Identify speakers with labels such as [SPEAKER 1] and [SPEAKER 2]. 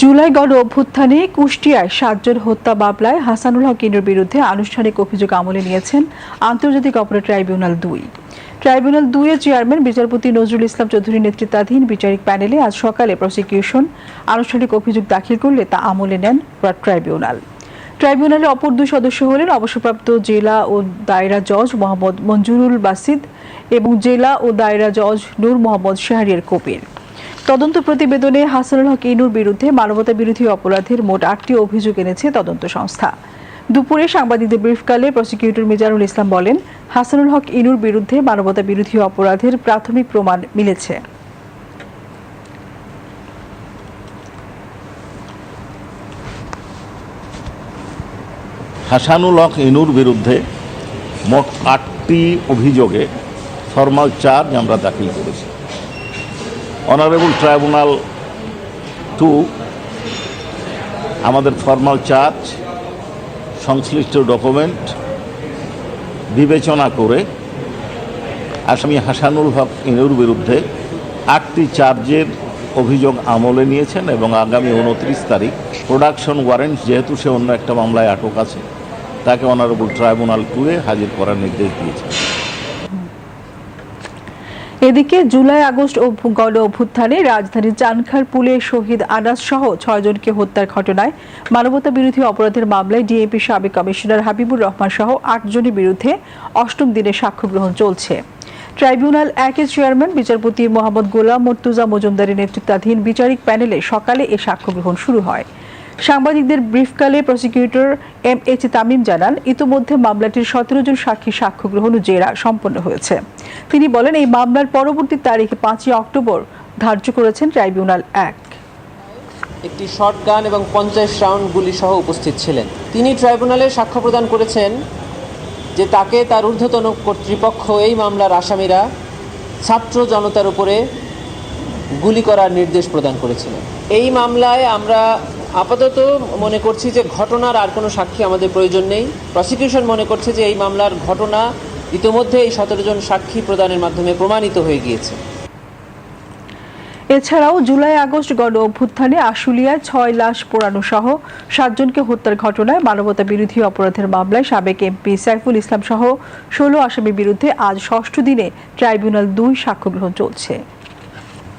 [SPEAKER 1] জুলাই গণ অভ্যুত্থানে কুষ্টিয়ায় সাতজন হত্যা মামলায় হাসানুল হক ইনুর বিরুদ্ধে আনুষ্ঠানিক অভিযোগ আমলে নিয়েছেন আন্তর্জাতিক অপরাধ ট্রাইব্যুনাল দুই। ট্রাইব্যুনাল দুইয়ের চেয়ারম্যান বিচারপতি নজরুল ইসলাম চৌধুরী নেতৃত্বাধীন বিচারিক প্যানেলে আজ সকালে প্রসিকিউশন, আনুষ্ঠানিক অভিযোগ দাখিল করলে তা আমলে নেন ট্রাইব্যুনাল। ট্রাইব্যুনালের অপর দুই সদস্য হলেন অবসরপ্রাপ্ত জেলা ও দায়রা জজ মোহাম্মদ মঞ্জুরুল বাসিদ এবং জেলা ও দায়রা জজ নূর মোহাম্মদ শাহরিয়ার কবির। তদন্ত প্রতিবেদনে হাসানুল হক ইনুর বিরুদ্ধে মানবতা বিরোধী অপরাধের মোট আটটি অভিযোগ এনেছে তদন্ত সংস্থা। দুপুরে সাংবাদিকদের ব্রিফকালে প্রসিকিউটর মিজানুল ইসলাম বলেন, হাসানুল হক ইনুর বিরুদ্ধে মানবতা বিরোধী অপরাধের প্রাথমিক প্রমাণ মিলেছে।
[SPEAKER 2] হাসানুল হক ইনুর বিরুদ্ধে মোট আটটি অভিযোগে ফরমাল চার্জ আমরা দাখিল করেছি। অনারেবল ট্রাইব্যুনাল টু আমাদের ফর্মাল চার্জ সংশ্লিষ্ট ডকুমেন্ট বিবেচনা করে আসামি হাসানুল হক ইনুর বিরুদ্ধে আটটি চার্জের অভিযোগ আমলে নিয়েছেন এবং আগামী উনত্রিশ তারিখ প্রোডাকশন ওয়ারেন্ট যেহেতু সে অন্য একটা মামলায় আটক আছে, তাকে অনারেবল ট্রাইব্যুনাল টুয়ে হাজির করার নির্দেশ দিয়েছে।
[SPEAKER 1] এদিকে জুলাই আগস্ট গণ অভ্যুত্থানে রাজধানীর চানখার পুলে শহীদ আনাস সহ ছয়জনকে হত্যার ঘটনায় মানবতা বিরোধী অপরাধের মামলায় ডিএপি সাবেক কমিশনার হাবিবুর রহমান সহ আটজনের বিরুদ্ধে অষ্টম দিনে সাক্ষ্য গ্রহণ চলছে। ট্রাইব্যুনাল একের চেয়ারম্যান, বিচারপতি মোহাম্মদ গোলাম মর্তুজা মজুমদারের নেতৃত্বাধীন বিচারিক প্যানেলে সকালে এ সাক্ষ্য গ্রহণ শুরু হয়। সাংবাদিকদের ব্রিফকালে প্রসিকিউটর এম এইচ তামিম জানান, ইতোমধ্যে মামলাটির সতেরো জন সাক্ষী সাক্ষ্য গ্রহণ ও জেরা সম্পন্ন হয়েছে। তিনি বলেন, এই মামলার পরবর্তী তারিখ পাঁচই অক্টোবর ধার্য করেছেন ট্রাইব্যুনাল এক।
[SPEAKER 3] একটি শটগান এবং পঞ্চাশ রাউন্ড গুলি সহ উপস্থিত ছিলেন। তিনি ট্রাইব্যুনালে সাক্ষ্য প্রদান করেছেন যে তাকে তার ঊর্ধ্বতন কর্তৃপক্ষ, এই মামলার আসামিরা ছাত্র জনতার উপরে গুলি করার নির্দেশ প্রদান করেছিলেন। এই মামলায় আমরা আপাতত মনে করছি যে ঘটনার আর কোনো সাক্ষী আমাদের প্রয়োজন নেই। প্রসিকিউশন মনে করছে যে এই মামলার ঘটনা ইতোমধ্যে এই সতেরো জন সাক্ষী প্রদানের মাধ্যমে প্রমাণিত হয়ে গিয়েছে।
[SPEAKER 1] এছাড়াও জুলাই আগস্ট গণ অভ্যুত্থানে আশুলিয়ায় ছয় লাশ পোড়ানো সহ সাতজনকে হত্যার ঘটনায় মানবতা বিরোধী অপরাধের মামলায় সাবেক এমপি সাইফুল ইসলাম সহ ষোলো আসামির বিরুদ্ধে আজ ষষ্ঠ দিনে ট্রাইব্যুনাল দুই সাক্ষ্য গ্রহণ চলছে।